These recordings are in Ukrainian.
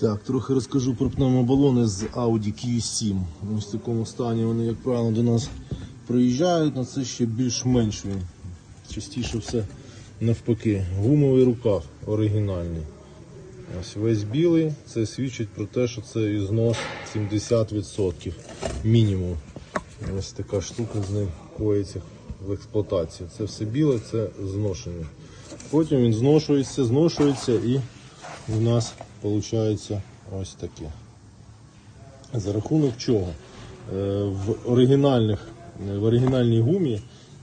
Так, трохи розкажу про пневмобалони з Audi Q7. Ось в такому стані вони, як правило, до нас приїжджають, але це ще більш-менш він. Частіше все навпаки. Гумовий рукав оригінальний. Ось весь білий, це свідчить про те, що це ізнос 70% мінімум. Ось така штука з ним коїться в експлуатації. Це все біле, це зношення. Потім він зношується, зношується і у нас виходить ось таке. За рахунок чого? Е, В, оригінальних, в оригінальній гумі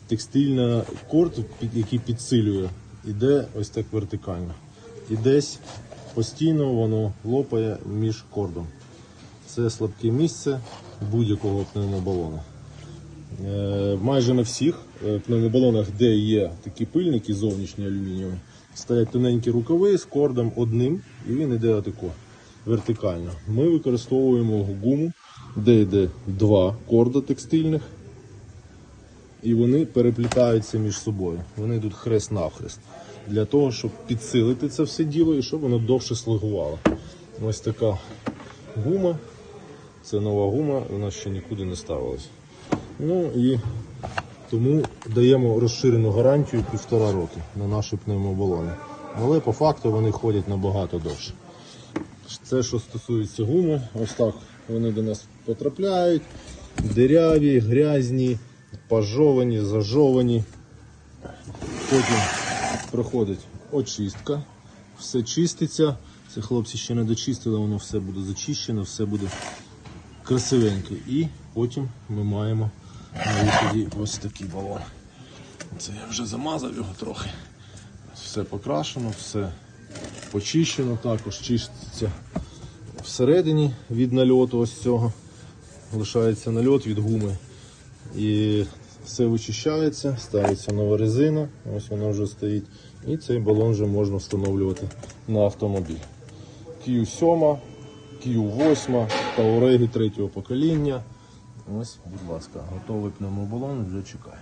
текстильна корд, який підсилює, іде ось так вертикально. І десь постійно воно лопає між кордом. Це слабке місце будь-якого пневмобалона. Е, Майже на всіх е, пневмобалонах, де є такі пильники зовнішні алюмінієві, стоять тоненькі рукави з кордом одним, і він йде отако вертикально. Ми використовуємо гуму, де йде два корда текстильних, і вони переплітаються між собою. Вони йдуть хрест-навхрест. Для того, щоб підсилити це все діло і щоб воно довше слугувало. Ось така гума. Це нова гума, вона ще нікуди не ставилась. Ну і тому даємо розширену гарантію півтора роки на наші пневмобалони. Але по факту вони ходять набагато довше. Це що стосується гуми, ось так вони до нас потрапляють. Диряві, грязні, пожовані, зажовані. Потім проходить очистка, все чиститься. Це хлопці ще не дочистили, воно все буде зачищено, все буде красивеньке. І потім ми маємо ось такий балон. Це я вже замазав його трохи. Все покрашено, все почищено, також чиститься всередині від нальоту ось цього. Лишається нальот від гуми. І все вичищається, ставиться нова резина, ось вона вже стоїть. І цей балон вже можна встановлювати на автомобіль. Q7, Q8, Тауреги третього покоління. Ось, будь ласка, готовий пневмобалон вже чекає.